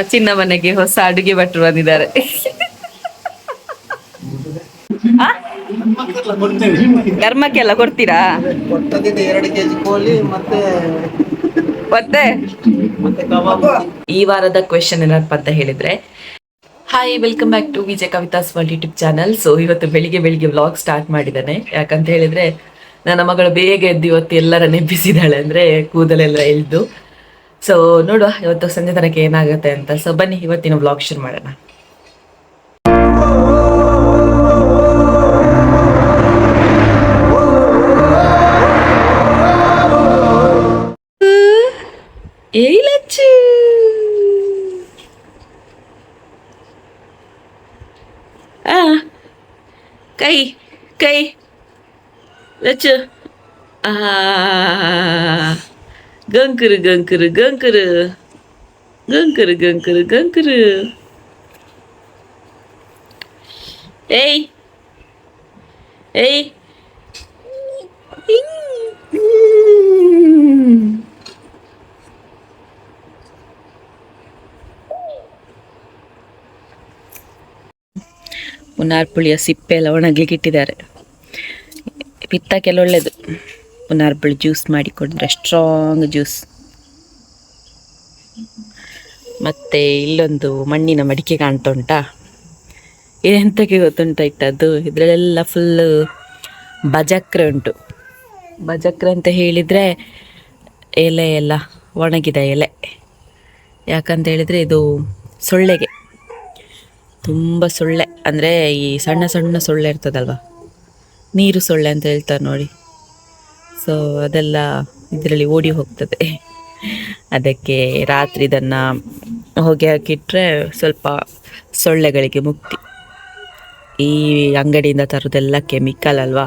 ಅಜ್ಜಿ ಮನೆಗೆ ಹೊಸ ಅಡುಗೆ ಭಟ್ರು ಬಂದಿದ್ದಾರೆ. ಧರ್ಮಕ್ಕೆ ಧರ್ಮಕ್ಕೆಲ್ಲ ಕೊಡ್ತೀರಾ? ಕೆಜಿ ಮತ್ತೆ? ಈ ವಾರದ ಕ್ವೆಶನ್ ಏನಪ್ಪ ಅಂತ ಹೇಳಿದ್ರೆ hi welcome back to Vijay Kavitha's world YouTube channel so ಇವತ್ತು ಬೆಳಿಗ್ಗೆ ಬೆಳಿಗ್ಗೆ ವ್ಲಾಗ್ ಸ್ಟಾರ್ಟ್ ಮಾಡಿದ್ದಾನೆ. ಯಾಕಂತ ಹೇಳಿದ್ರೆ ನನ್ನ ಮಗಳು ಬೇಗ ಎದ್ದು ಇವತ್ತು ಎಲ್ಲರ ನೆಪ್ಪಿಸಿದಾಳೆ ಅಂದ್ರೆ ಕೂದಲೆಲ್ಲ ಇಳಿದು. ಸೊ ನೋಡುವ, ಇವತ್ತು ಸಂಜೆ ತನಕ ಏನಾಗುತ್ತೆ ಅಂತ. ಸೊ ಬನ್ನಿ, ಇವತ್ತಿನ ಬ್ಲಾಗ್ ಶುರು ಮಾಡೋಣ. ಕೈ ಕೈ. ಲಚ್ಚು ಆ ಗಂಕರು ಗಂಕರು ಗಂಕರು ಗಂಕರು ಗಂಕರು ಗಂಕರು ಏಯ್ ಏಯ್ ಪುನಾರ್ಪುಳಿಯ ಸಿಪ್ಪೆ ಎಲ್ಲ ಒಣಗ್ಲಿಕ್ಕೆ ಇಟ್ಟಿದ್ದಾರೆ ಪಿತ್ತಕ್ಕೆಲ್ಲ ಒಳ್ಳೆಯದು ಪುನಾರ್ಪುಳಿ ಜ್ಯೂಸ್ ಮಾಡಿ ಸ್ಟ್ರಾಂಗ್ ಜ್ಯೂಸ್ ಮತ್ತು ಇಲ್ಲೊಂದು ಮಣ್ಣಿನ ಮಡಿಕೆ ಕಾಣ್ತಾ ಉಂಟಾ ಎಂತಕ್ಕೆ ಗೊತ್ತುಂಟ ಇಟ್ಟದ್ದು ಇದರಲ್ಲೆಲ್ಲ ಫುಲ್ಲು ಬಜಕ್ರೆ ಉಂಟು. ಬಜಕ್ರೆ ಅಂತ ಹೇಳಿದರೆ ಎಲೆ ಎಲ್ಲ, ಒಣಗಿದ ಎಲೆ. ಯಾಕಂತ ಹೇಳಿದರೆ ಇದು ಸೊಳ್ಳೆಗೆ. ತುಂಬ ಸೊಳ್ಳೆ. ಅಂದರೆ ಈ ಸಣ್ಣ ಸಣ್ಣ ಸೊಳ್ಳೆ ಇರ್ತದಲ್ವ? ನೀರು ಸೊಳ್ಳೆ ಅಂತ ಹೇಳ್ತಾರೆ ನೋಡಿ. ಸೊ ಅದೆಲ್ಲ ಇದರಲ್ಲಿ ಓಡಿ ಹೋಗ್ತದೆ. ಅದಕ್ಕೆ ರಾತ್ರಿ ಇದನ್ನು ಹೊಗೆ ಹಾಕಿಟ್ರೆ ಸ್ವಲ್ಪ ಸೊಳ್ಳೆಗಳಿಗೆ ಮುಕ್ತಿ. ಈ ಅಂಗಡಿಯಿಂದ ತರೋದೆಲ್ಲ ಕೆಮಿಕಲ್ ಅಲ್ವಾ?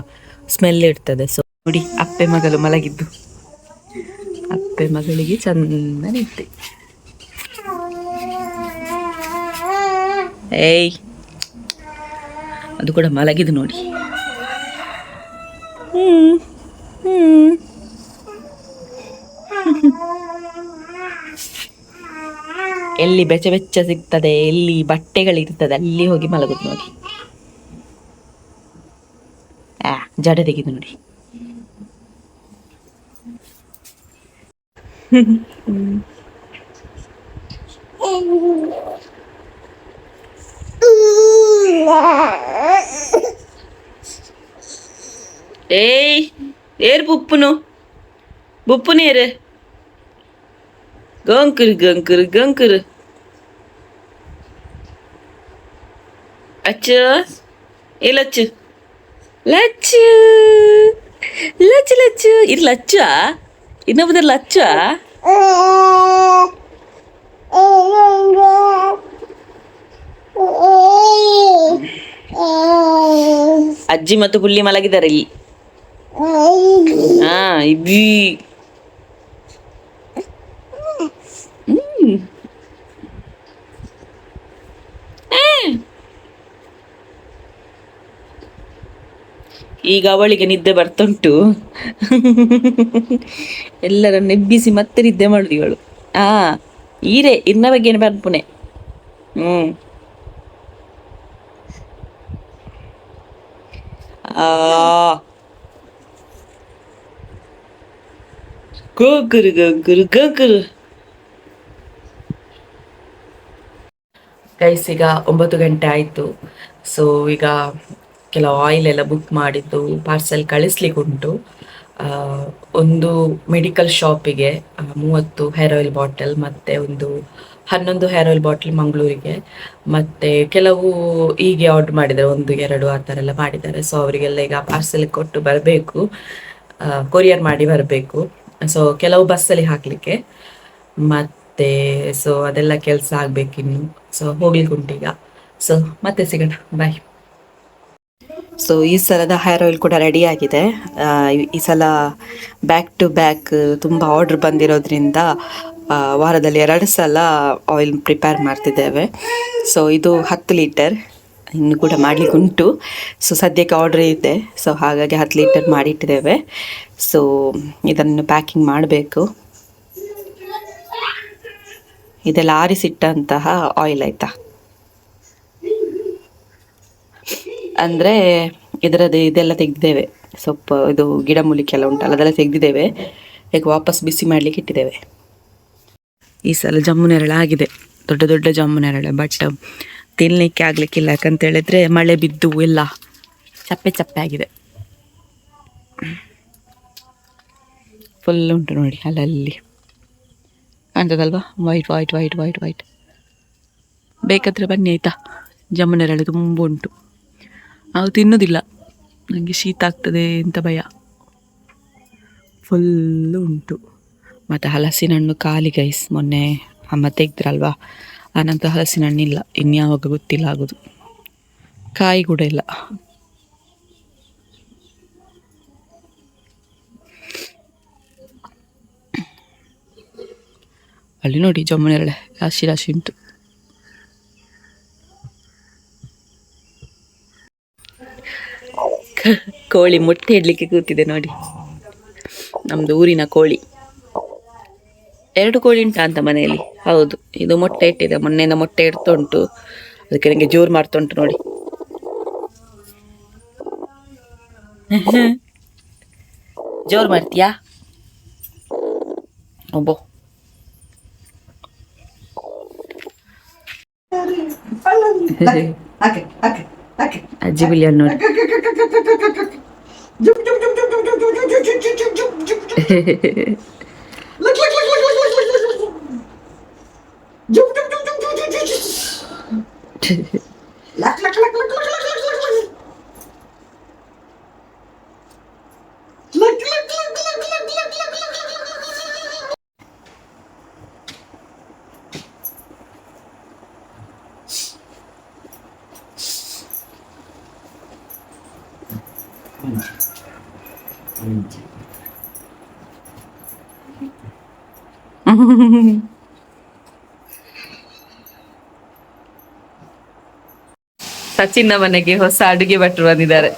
ಸ್ಮೆಲ್ ಇರ್ತದೆ. ಸೊ ನೋಡಿ, ಅಪ್ಪೆ ಮಗಳು ಮಲಗಿದ್ದು. ಅಪ್ಪೆ ಮಗಳಿಗೆ ಚಂದ ನಿದ್ದೆ. ಏಯ್, ಅದು ಕೂಡ ಮಲಗಿದ್ದು ನೋಡಿ. ಎಲ್ಲಿ ಬೆಚ್ಚ ಬೆಚ್ಚ ಸಿಗ್ತದೆ ಎಲ್ಲಿ ಬಟ್ಟೆಗಳಿರ್ತದೆ ಅಲ್ಲಿ ಹೋಗಿ ಮಲಗುದು ನೋಡಿ. ಆ ಜಡ ತೆಗೆದು ನೋಡಿ. ಏರ್ ಬುಪ್ಪುನು. ಬುಪ್ಪುನು ಏರು. ಗಂಕರು ಗಂಕರು ಗಂಕರು ಅಚ್ಚ, ಏ ಲಚ್ಚು. ಲಚ್ಚು ಲಚ್ಚು ಲಚ್ಚು. ಇದು ಲಚ್ಚ ಇನ್ನೊಬ್ಬದ್ರ ಲಚ್ಚ ಅಜ್ಜಿ ಮತ್ತು ಪುಲ್ಲಿ ಮಲಗಿದ್ದಾರೆ ಇಲ್ಲಿ. ಹಾ ಇದ್ದೀ ಹ್ಮ್. ಆ. ಈಗ ಅವಳಿಗೆ ನಿದ್ದೆ ಬರ್ತುಂಟು. ಎಲ್ಲರನ್ನು ನೆಬ್ಬಿಸಿ ಮತ್ತೆ ನಿದ್ದೆ ಮಾಡುದು ಇವಳು. ಆ, ಈರೆ, ಇನ್ನ ಬಗ್ಗೆ ಬರ್ಪುನೆ ಹ್ಮ್. ಆ. ಗೋಗುರು ಗೋಗುರು ಗೋಗುರು ಗೈಸ್ ಈಗ ಒಂಬತ್ತು ಗಂಟೆ ಆಯಿತು. ಸೊ ಈಗ ಕೆಲವು ಆಯಿಲ್ ಎಲ್ಲ ಬುಕ್ ಮಾಡಿದ್ದು ಪಾರ್ಸೆಲ್ ಕಳಿಸ್ಲಿಕ್ಕೆ ಉಂಟು ಒಂದು ಮೆಡಿಕಲ್ ಶಾಪಿಗೆ ಮೂವತ್ತು ಹೇರ್ ಆಯಿಲ್ ಬಾಟಲ್ ಮತ್ತು ಒಂದು ಹನ್ನೊಂದು ಹೇರ್ ಆಯಿಲ್ ಬಾಟಲ್ ಮಂಗಳೂರಿಗೆ. ಮತ್ತು ಕೆಲವು ಹೀಗೆ ಆರ್ಡರ್ ಮಾಡಿದ್ದಾರೆ, ಒಂದು, ಎರಡು ಆ ಥರ ಎಲ್ಲ ಮಾಡಿದ್ದಾರೆ. ಸೊ ಅವರಿಗೆಲ್ಲ ಈಗ ಪಾರ್ಸೆಲ್ ಕೊಟ್ಟು ಬರಬೇಕು. ಕೊರಿಯರ್ ಮಾಡಿ ಬರಬೇಕು. ಸೊ ಕೆಲವು ಬಸ್ಸಲ್ಲಿ ಹಾಕಲಿಕ್ಕೆ. ಮತ್ತೆ ಸೊ ಅದೆಲ್ಲ ಕೆಲಸ ಆಗಬೇಕಿನ್ನು ಸೊ ಹೋಗ್ಲಿಕ್ಕೆ ಉಂಟೀಗ ಸೊ ಮತ್ತೆ ಸಿಗೋಣ. ಬಾಯ್ ಸೊ ಈ ಸಲದ ಹೇರ್ ಆಯಿಲ್ ಕೂಡ ರೆಡಿ ಆಗಿದೆ. ಈ ಸಲ ಬ್ಯಾಕ್ ಟು ಬ್ಯಾಕ್ ತುಂಬ ಆರ್ಡರ್ ಬಂದಿರೋದ್ರಿಂದ ವಾರದಲ್ಲಿ ಎರಡು ಸಲ ಆಯಿಲ್ ಪ್ರಿಪೇರ್ ಮಾಡ್ತಿದ್ದೇವೆ. ಸೊ ಇದು ಹತ್ತು ಲೀಟರ್ ಇನ್ನು ಕೂಡ ಮಾಡಲಿಕ್ಕೆ ಉಂಟು. ಸೊ ಸದ್ಯಕ್ಕೆ ಆರ್ಡ್ರ್ ಇದೆ. ಸೊ ಹಾಗಾಗಿ ಹತ್ತು ಲೀಟರ್ ಮಾಡಿಟ್ಟಿದ್ದೇವೆ. ಸೊ ಇದನ್ನು ಪ್ಯಾಕಿಂಗ್ ಮಾಡಬೇಕು. ಇದೆಲ್ಲ ಆರಿಸಿಟ್ಟಂತಹ ಆಯಿಲ್ ಆಯಿತಾ? ಅಂದರೆ ಇದರದ್ದು ಇದೆಲ್ಲ ತೆಗೆದಿದ್ದೇವೆ. ಸೊಪ್ಪು ಇದು ಗಿಡಮೂಲಿಕೆ ಎಲ್ಲ ಉಂಟಲ್ಲ, ಅದೆಲ್ಲ ತೆಗೆದಿದ್ದೇವೆ. ಈಗ ವಾಪಸ್ ಬಿಸಿ ಮಾಡಲಿಕ್ಕೆ ಇಟ್ಟಿದ್ದೇವೆ. ಈ ಸಲ ಜಮ್ಮು ನೆರಳು ಆಗಿದೆ ದೊಡ್ಡ ದೊಡ್ಡ ಜಮ್ಮು ನೆರಳೆ ಬಟ್ ತಿನ್ನಲಿಕ್ಕೆ ಆಗ್ಲಿಕ್ಕಿಲ್ಲ, ಯಾಕಂತ ಹೇಳಿದ್ರೆ ಮಳೆ ಬಿದ್ದು ಎಲ್ಲ ಚಪ್ಪೆ ಚಪ್ಪೆ ಆಗಿದೆ. ಫುಲ್ ಉಂಟು ನೋಡಿ ಅಲ್ಲಲ್ಲಿ. ಕಾಣ್ತದಲ್ವಾ white white white white white ಬೇಕಾದ್ರೆ ಬನ್ನಿ ಆಯ್ತಾ? ಜಮುನರಳು ನೆರಳು ತುಂಬ ಉಂಟು. ಅವು ತಿನ್ನೋದಿಲ್ಲ. ನನಗೆ ಶೀತ ಆಗ್ತದೆ ಅಂತ ಭಯ. ಫುಲ್ಲು ಉಂಟು. ಮತ್ತು ಹಲಸಿನ ಹಣ್ಣು ಖಾಲಿ ಗೈಸ್ ಮೊನ್ನೆ ಅಮ್ಮ ತೆಗ್ದ್ರಲ್ವಾ? ಆನಂತರ ಹಲಸಿನ ಹಣ್ಣಿಲ್ಲ ಇನ್ಯಾವಾಗ ಗೊತ್ತಿಲ್ಲ ಆಗೋದು. ಕಾಯಿ ಕೂಡ ಇಲ್ಲ. ಅಲ್ಲಿ ನೋಡಿ ಜಮ್ಮನೆರಳೆ ರಾಶಿ ರಾಶಿ ಉಂಟು. ಕೋಳಿ ಮೊಟ್ಟೆ ಇಡ್ಲಿಕ್ಕೆ ಕೂತಿದೆ ನೋಡಿ. ನಮ್ದು ಊರಿನ ಕೋಳಿ. ಎರಡು ಕೋಳಿ ಉಂಟಾ ಅಂತ ಮನೆಯಲ್ಲಿ. ಹೌದು ಇದು ಮೊಟ್ಟೆ ಇಟ್ಟಿದೆ ಮೊನ್ನೆಯಿಂದ ಮೊಟ್ಟೆ ಇಡ್ತಾ ಉಂಟು ಅದಕ್ಕೆ ನನಗೆ ಜೋರು ಮಾಡ್ತಾ ಉಂಟು ನೋಡಿ. ಜೋರು ಮಾಡ್ತೀಯಾ? ಒಬ್ಬೋ. Lak, lak, lak, lak, lak, lak, lak, lak, lak. Lak, lak, lak, lak, lak, lak, lak, lak. Mm-hmm. ಸಚಿನ್ನ ಮನೆಗೆ ಹೊಸ ಅಡುಗೆ ಭಟ್ರು ಬಂದಿದ್ದಾರೆ.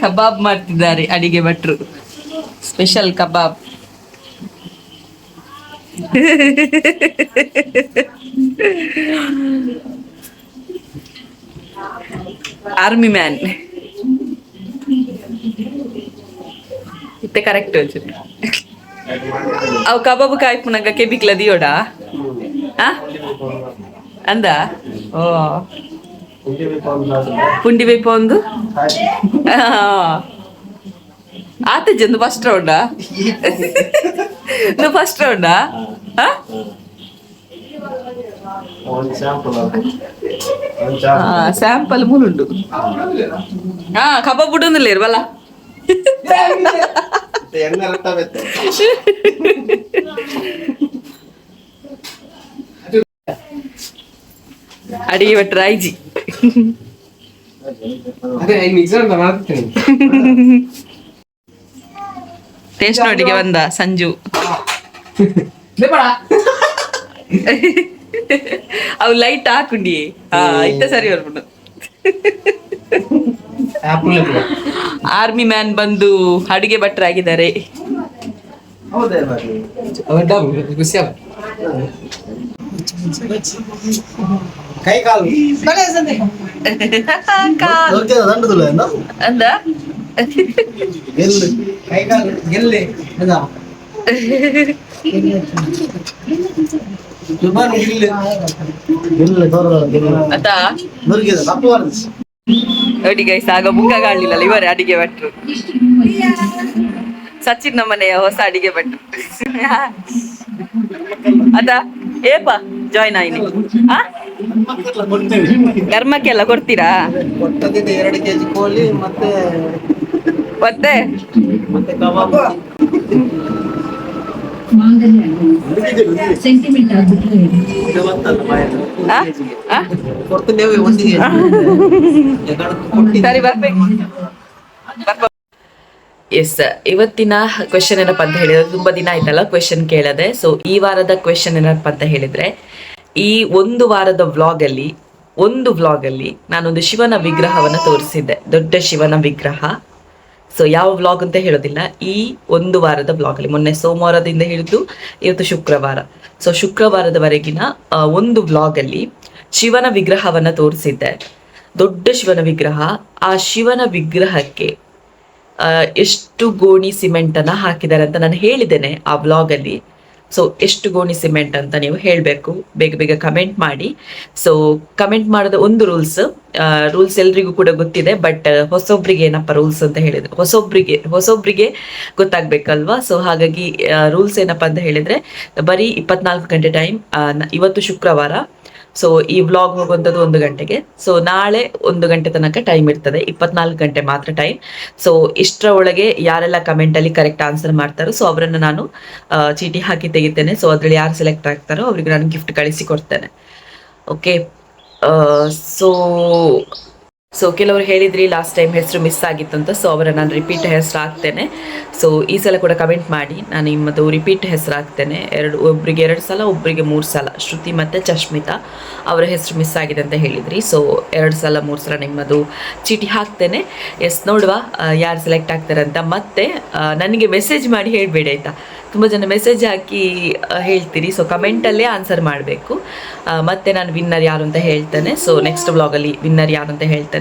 ಕಬಾಬ್ ಮಾಡ್ತಿದ್ದಾರೆ ಅಡಿಗೆ ಭಟ್ರು. ಸ್ಪೆಷಲ್ ಕಬಾಬ್. ಆರ್ಮಿ ಮ್ಯಾನ್ ಇತ್ತೆ ಕರೆಕ್ಟ್ ಅವು ಕಾಯಿ ಕಾಯ್ಪುನಗ ಕೆಬಿಕ್ಲ ದಿಯೋಡ? ಅಂದ? ಓ. ಪುಂಡಿ ಬೇಪ ಒಂದು ಆತ ಜಂದು ಫಸ್ಟ್ ರೌಂಡ ನೀವು ಫಸ್ಟ್ ರೌಂಡ ಸ್ಯಾಂಪಲ್ ಮೂಲುಂಡು ಹಾ? ಕಬಾಬ್ ಉಡುಂದಿಲ್ಲ ಇರ್ವಲ್ಲ? ಎಣ್ಣೆ ರಟ್ಟ ಬೆತ್ತೆ ಅಡಿಗೆ ಭಟ್ರ ಐಜಿ ಅದೇ ಮಿಕ್ಸರ್ ಅಂತ ಮಾಡ್ತೀನಿ ಟೇಸ್ಟ್ ನೋಡಿಗೆ ಬಂದ ಸಂಜು ಅವು ಲೈಟ್ ಹಾಕುಂಡಿ ಹಾ ಇತ್ತ ಸರಿ ಬರ್ಬಿಡು ಆಪಲ್ ಆರ್ಮಿ ಮ್ಯಾನ್ ಬಂದು ಅಡಿಗೆ ಭಟ್ರಾಗಿದ್ದಾರೆ. ಕೈ ಕಾಲು. ಅಂದ? ಗೆಲ್ಲು. ಕೈ ಕಾಲು. ಗೆಲ್ಲಿ. ಗೆಲ್ಲು. ಗೆಲ್ಲು ತೋರ ಗೆಲ್ಲ. ಅದ? ನುರ್ಗಿದೆ ತಪ್ಪು ಬರ್ದು ನೋಡಿ ಗೈಸ್ ಆಗ ಮುಖ ಕಾಣಲಿಲ್ಲ ಇವರೇ ಅಡಿಗೆ ಭಟ್ರು. ಸಚಿನ್ ನಮ್ಮನೆಯ ಹೊಸ ಅಡಿಗೆ ಭಟ್ರು. ಅದ ಏಪ ಜಾಯ್ನ್ ಆಯ್ನಿ ಧರ್ಮಕ್ಕೆಲ್ಲ ಕೊಡ್ತೀರಾ? ಎರಡು ಕೆಜಿ ಕೋಳಿ ಮತ್ತೆ ಮತ್ತೆ? ಕಬಾಬ್ ಸೆಂಟಿಮೆಂಟ್ ಆಗ್ಬಿಟ್ರೆ ಸರಿ ಬರ್ಬೇಕು. ಎಸ್ ಇವತ್ತಿನ ಕ್ವೆಶನ್ ಏನಪ್ಪ ಅಂತ ಹೇಳಿದ್ರೆ ತುಂಬಾ ದಿನ ಆಯ್ತಲ್ಲ ಕ್ವೆಶನ್ ಕೇಳದೆ. ಸೊ ಈ ವಾರದ ಕ್ವೆಶನ್ ಏನಪ್ಪ ಅಂತ ಹೇಳಿದ್ರೆ ಈ ಒಂದು ವಾರದ ವ್ಲಾಗ್ ಅಲ್ಲಿ ಒಂದು ವ್ಲಾಗ್ ಅಲ್ಲಿ ನಾನೊಂದು ಶಿವನ ವಿಗ್ರಹವನ್ನ ತೋರಿಸಿದ್ದೆ. ದೊಡ್ಡ ಶಿವನ ವಿಗ್ರಹ. ಸೊ ಯಾವ ವ್ಲಾಗ್ ಅಂತ ಹೇಳೋದಿಲ್ಲ. ಈ ಒಂದು ವಾರದ ವ್ಲಾಗ್ ಅಲ್ಲಿ, ಮೊನ್ನೆ ಸೋಮವಾರದಿಂದ ಹಿಡಿದು ಇವತ್ತು ಶುಕ್ರವಾರ. ಸೊ ಶುಕ್ರವಾರದವರೆಗಿನ ಒಂದು ವ್ಲಾಗ್ ಅಲ್ಲಿ ಶಿವನ ವಿಗ್ರಹವನ್ನ ತೋರಿಸಿದ್ದೆ. ದೊಡ್ಡ ಶಿವನ ವಿಗ್ರಹ. ಆ ಶಿವನ ವಿಗ್ರಹಕ್ಕೆ ಎಷ್ಟು ಗೋಣಿ ಸಿಮೆಂಟ್ ಅನ್ನ ಹಾಕಿದ್ದಾರೆ ಅಂತ ನಾನು ಹೇಳಿದ್ದೇನೆ ಆ ಬ್ಲಾಗ್ ಅಲ್ಲಿ. ಸೊ ಎಷ್ಟು ಗೋಣಿ ಸಿಮೆಂಟ್ ಅಂತ ನೀವು ಹೇಳಬೇಕು. ಬೇಗ ಬೇಗ ಕಮೆಂಟ್ ಮಾಡಿ. ಸೊ ಕಮೆಂಟ್ ಮಾಡೋದು ಒಂದು ರೂಲ್ಸ್ ರೂಲ್ಸ್ ಎಲ್ರಿಗೂ ಕೂಡ ಗೊತ್ತಿದೆ ಬಟ್ ಹೊಸೊಬ್ರಿಗೆ ಏನಪ್ಪ ರೂಲ್ಸ್ ಅಂತ ಹೇಳಿದ್ರೆ? ಹೊಸೊಬ್ರಿಗೆ ಹೊಸೊಬ್ರಿಗೆ ಗೊತ್ತಾಗ್ಬೇಕಲ್ವಾ? ಸೊ ಹಾಗಾಗಿ ರೂಲ್ಸ್ ಏನಪ್ಪ ಅಂತ ಹೇಳಿದ್ರೆ, ಬರೀ ಇಪ್ಪತ್ನಾಲ್ಕು ಗಂಟೆ ಟೈಮ್ ಇವತ್ತು ಶುಕ್ರವಾರ ಸೊ ಈ ವ್ಲಾಗ್ ಹೋಗುವಂಥದ್ದು ಒಂದು ಗಂಟೆಗೆ. ಸೊ ನಾಳೆ ಒಂದು ಗಂಟೆ ತನಕ ಟೈಮ್ ಇರ್ತದೆ. ಇಪ್ಪತ್ನಾಲ್ಕು ಗಂಟೆ ಮಾತ್ರ ಟೈಮ್ ಸೊ ಇಷ್ಟರ ಒಳಗೆ ಯಾರೆಲ್ಲ ಕಮೆಂಟಲ್ಲಿ ಕರೆಕ್ಟ್ ಆನ್ಸರ್ ಮಾಡ್ತಾರೋ ಸೊ ಅವರನ್ನು ನಾನು ಚೀಟಿ ಹಾಕಿ ತೆಗಿತೇನೆ. ಸೊ ಅದರಲ್ಲಿ ಯಾರು ಸೆಲೆಕ್ಟ್ ಆಗ್ತಾರೋ, ಅವರಿಗೆ ನಾನು ಗಿಫ್ಟ್ ಕಳಿಸಿ ಕೊಡ್ತೇನೆ. ಓಕೆ ಸೊ ಸೊ ಕೆಲವರು ಹೇಳಿದ್ರಿ ಲಾಸ್ಟ್ ಟೈಮ್ ಹೆಸರು ಮಿಸ್ ಆಗಿತ್ತು ಅಂತ ಸೊ ಅವರ ನಾನು ರಿಪೀಟ್ ಹೆಸರು ಹಾಕ್ತೇನೆ. ಸೊ ಈ ಸಲ ಕೂಡ ಕಮೆಂಟ್ ಮಾಡಿ, ನಾನು ನಿಮ್ಮದು ರಿಪೀಟ್ ಹೆಸರು ಹಾಕ್ತೇನೆ. ಎರಡು ಒಬ್ಬರಿಗೆ ಎರಡು ಸಲ ಒಬ್ಬರಿಗೆ ಮೂರು ಸಲ. ಶ್ರುತಿ ಮತ್ತು ಚಶ್ಮಿತಾ, ಅವರ ಹೆಸರು ಮಿಸ್ ಆಗಿದೆ ಅಂತ ಹೇಳಿದ್ರಿ. ಸೊ ಎರಡು ಸಲ, ಮೂರು ಸಲ ನಿಮ್ಮದು ಚೀಟಿ ಹಾಕ್ತೇನೆ. ಎಸ್ ನೋಡುವ ಯಾರು ಸೆಲೆಕ್ಟ್ ಆಗ್ತಾರೆ ಅಂತ. ಮತ್ತೆ ನನಗೆ ಮೆಸೇಜ್ ಮಾಡಿ ಹೇಳಬೇಡಿ ಆಯಿತಾ? ತುಂಬ ಜನ ಮೆಸೇಜ್ ಹಾಕಿ ಹೇಳ್ತೀರಿ. ಸೊ ಕಮೆಂಟಲ್ಲೇ ಆನ್ಸರ್ ಮಾಡಬೇಕು. ಮತ್ತೆ ನಾನು ವಿನ್ನರ್ ಯಾರು ಅಂತ ಹೇಳ್ತೇನೆ. ಸೊ ನೆಕ್ಸ್ಟ್ ಬ್ಲಾಗಲ್ಲಿ ವಿನ್ನರ್ ಯಾರು ಅಂತ ಹೇಳ್ತೇನೆ.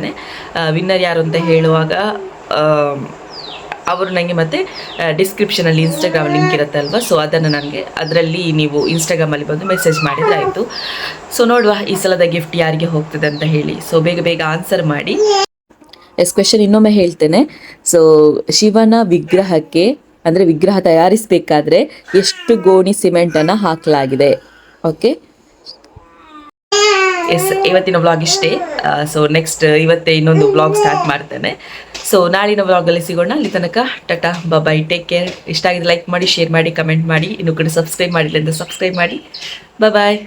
ವಿನ್ನರ್ ಯಾರು ಅಂತ ಹೇಳುವಾಗ ಅವರು ನನಗೆ ಮತ್ತೆ ಡಿಸ್ಕ್ರಿಪ್ಷನಲ್ಲಿ ಇನ್ಸ್ಟಾಗ್ರಾಮ್ ಲಿಂಕ್ ಇರುತ್ತೆ ಅಲ್ವಾ ಸೊ ಅದನ್ನು ನನಗೆ ಅದರಲ್ಲಿ ನೀವು ಇನ್ಸ್ಟಾಗ್ರಾಮಲ್ಲಿ ಬಂದು ಮೆಸೇಜ್ ಮಾಡಿದ್ರೆ ಆಯಿತು. ಸೊ ನೋಡುವ ಈ ಸಲದ ಗಿಫ್ಟ್ ಯಾರಿಗೆ ಹೋಗ್ತದೆ ಅಂತ ಹೇಳಿ. ಸೊ ಬೇಗ ಬೇಗ ಆನ್ಸರ್ ಮಾಡಿ. ಎಸ್ ಕ್ವೆಶನ್ ಇನ್ನೊಮ್ಮೆ ಹೇಳ್ತೇನೆ. ಸೊ ಶಿವನ ವಿಗ್ರಹಕ್ಕೆ, ಅಂದರೆ ವಿಗ್ರಹ ತಯಾರಿಸಬೇಕಾದ್ರೆ ಎಷ್ಟು ಗೋಣಿ ಸಿಮೆಂಟನ್ನು ಹಾಕಲಾಗಿದೆ? ಓಕೆ ಎಸ್, ಇವತ್ತಿನ ವ್ಲಾಗ್ ಇಷ್ಟೇ. ಸೊ ನೆಕ್ಸ್ಟ್ ಇವತ್ತೇ ಇನ್ನೊಂದು ವ್ಲಾಗ್ ಸ್ಟಾರ್ಟ್ ಮಾಡ್ತೇನೆ. ಸೊ ನಾಳಿನ ವ್ಲಾಗಲ್ಲಿ ಸಿಗೋಣ. ಅಲ್ಲಿ ತನಕ, ಟಟಾ ಬಾಯ್ ಟೇಕ್ ಕೇರ್ ಇಷ್ಟ ಆಗಿದೆ ಲೈಕ್ ಮಾಡಿ ಶೇರ್ ಮಾಡಿ ಕಮೆಂಟ್ ಮಾಡಿ. ಇನ್ನು ಕಡೆ ಸಬ್ಸ್ಕ್ರೈಬ್ ಮಾಡಿಲ್ಲ ಅಂದರೆ ಸಬ್ಸ್ಕ್ರೈಬ್ ಮಾಡಿ. ಬಾಯ್